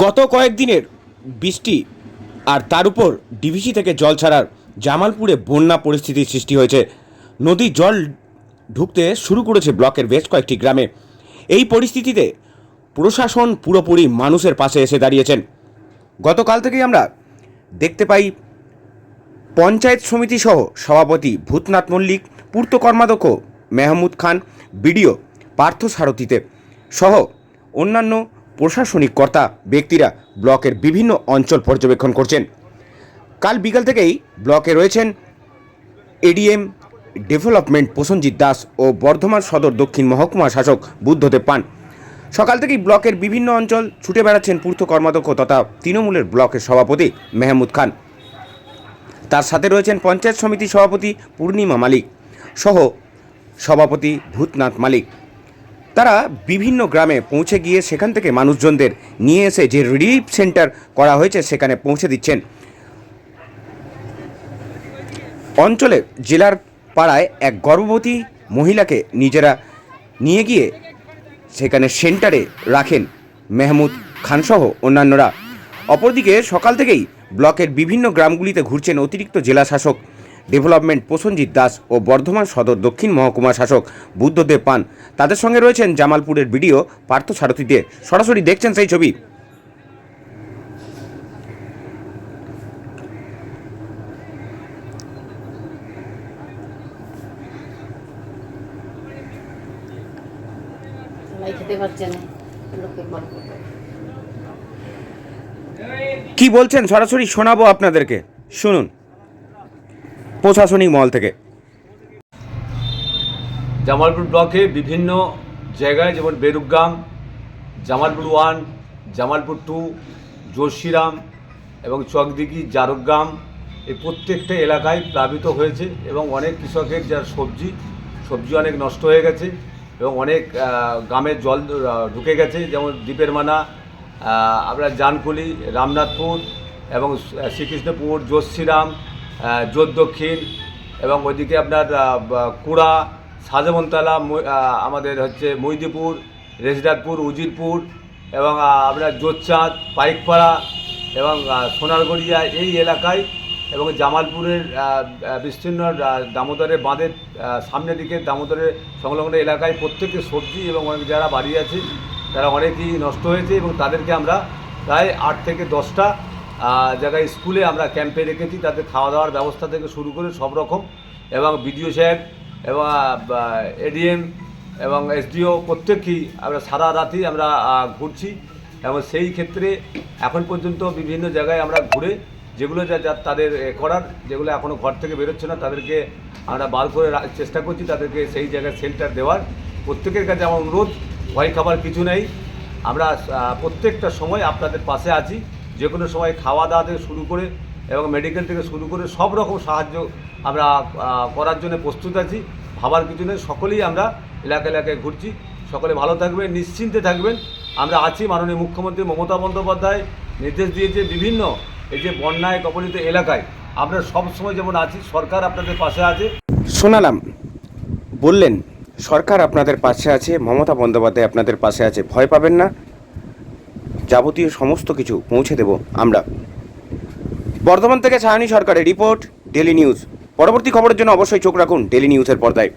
গত কয়েকদিনের বৃষ্টি আর তার উপর ডিভিসি থেকে জল ছাড়ার জামালপুরে বন্যা পরিস্থিতির সৃষ্টি হয়েছে। নদীর জল ঢুকতে শুরু করেছে ব্লকের বেশ কয়েকটি গ্রামে। এই পরিস্থিতিতে প্রশাসন পুরোপুরি মানুষের পাশে এসে দাঁড়িয়েছেন। গতকাল থেকেই আমরা দেখতে পাই পঞ্চায়েত সমিতি সহ সভাপতি ভূতনাথ মল্লিক, পূর্ত কর্মাধ্যক্ষ মেহমুদ খান, বিডিও পার্থ সারথীতে সহ অন্যান্য প্রশাসনিক কর্তা ব্যক্তিরা ব্লকের বিভিন্ন অঞ্চল পর্যবেক্ষণ করছেন। কাল বিকাল থেকেই ব্লকে রয়েছেন এডিএম ডেভেলপমেন্ট প্রসঞ্জিৎ দাস ও বর্ধমান সদর দক্ষিণ মহকুমা শাসক বুদ্ধদেব পান। সকাল থেকেই ব্লকের বিভিন্ন অঞ্চল ছুটে বেড়াচ্ছেন পূর্ত কর্মাধ্যক্ষ তথা তৃণমূলের ব্লকের সভাপতি মেহমুদ খান। তার সাথে রয়েছেন পঞ্চায়েত সমিতি সভাপতি পূর্ণিমা মালিক সহ সভাপতি ভূতনাথ মালিক। তারা বিভিন্ন গ্রামে পৌঁছে গিয়ে সেখান থেকে মানুষজনদের নিয়ে এসে যে রিলিফ সেন্টার করা হয়েছে, সেখানে পৌঁছে দিচ্ছেন। অঞ্চলে, জেলার পাড়ায় এক গর্ভবতী মহিলাকে নিজেরা নিয়ে গিয়ে সেখানে সেন্টারে রাখেন মেহমুদ খানসহ অন্যান্যরা। অপরদিকে সকাল থেকেই ব্লকের বিভিন্ন গ্রামগুলিতে ঘুরছেন অতিরিক্ত জেলা শাসক ডেভেলপমেন্ট প্রসঞ্জিৎ দাস ও বর্ধমান সদর দক্ষিণ মহকুমা শাসক বুদ্ধদেব পান। তাদের সঙ্গে রয়েছেন জামালপুরের বিডিও পার্থ সারথীতে সরাসরি দেখছেন সেই ছবি। কি বলছেন? সরাসরি শোনাবো আপনাদেরকে। শুনুন। প্রশাসনিক মহল থেকে। জামালপুর ব্লকে বিভিন্ন জায়গায় যেমন বেরুগ্রাম জামালপুর ওয়ান, জামালপুর টু জোশিরাম এবং চকদিঘি, জারগ্রাম এই প্রত্যেকটা এলাকায় প্লাবিত হয়েছে এবং অনেক কৃষকের যার সবজি সবজি অনেক নষ্ট হয়ে গেছে এবং অনেক গ্রামের জল ঢুকে গেছে। যেমন দ্বীপের মানা আমরা জানকুলি, রামনাথপুর এবং শ্রীকৃষ্ণপুর জোশিরাম জোর দক্ষিণ এবং ওইদিকে আপনার কুড়া, সাজমনতলা আমাদের হচ্ছে মৈদিপুর রেজদারপুর উজিরপুর এবং আপনার জোরচাঁদ, পাইকপাড়া এবং সোনারগড়িয়া এই এলাকায় এবং জামালপুরের বিস্তীর্ণ দামোদরের বাঁধের সামনের দিকে দামোদরের সংলগ্ন এলাকায় প্রত্যেকে সবজি এবং অনেক যারা বাড়ি আছে, তারা অনেকই নষ্ট হয়েছে এবং তাদেরকে আমরা প্রায় আট থেকে দশটা জায়গায় স্কুলে আমরা ক্যাম্পে রেখেছি, তাদের খাওয়া দাওয়ার ব্যবস্থা থেকে শুরু করে সব রকম, এবং বিডিও সাহেব, এবং এডিএম এবং এসডিও প্রত্যেককেই আমরা সারা রাতই আমরা ঘুরছি, এবং সেই ক্ষেত্রে এখন পর্যন্ত বিভিন্ন জায়গায় আমরা ঘুরে, যেগুলো যা যা তাদের করার, যেগুলো এখনও ঘর থেকে বেরোচ্ছে না, তাদেরকে আমরা বার করে চেষ্টা করছি তাদেরকে সেই জায়গায় সেন্টার দেওয়ার। প্রত্যেকের কাছে আমার অনুরোধ, ভয় খাবার কিছু নেই। আমরা প্রত্যেকটা সময় আপনাদের পাশে আছি। যে কোনো সময় খাওয়া দাওয়া থেকে শুরু করে এবং মেডিকেল থেকে শুরু করে সব রকম সাহায্য আমরা করার জন্য প্রস্তুত আছি। ভাবার কিছু নেই। সকলেই আমরা এলাকা এলাকায় ঘুরছি। সকলে ভালো থাকবেন, নিশ্চিন্তে থাকবেন। আমরা আছি মাননীয় মুখ্যমন্ত্রী মমতা বন্দ্যোপাধ্যায় নির্দেশ দিয়েছে বিভিন্ন এই যে বন্যায় কবলিত এলাকায়। আমরা সব সময় যেমন আছি, সরকার আপনাদের পাশে আছে। শোনালাম। বললেন, সরকার আপনাদের পাশে আছে, মমতা বন্দ্যোপাধ্যায় আপনাদের পাশে আছে। ভয় পাবেন না। যাবতীয় সমস্ত কিছু পৌঁছে দেব আমরা। বর্ধমান থেকে ছায়ানি সরকারের রিপোর্ট ডেলি নিউজ পরবর্তী খবরের জন্য অবশ্যই চোখ রাখুন ডেলি নিউজের পর্দায়।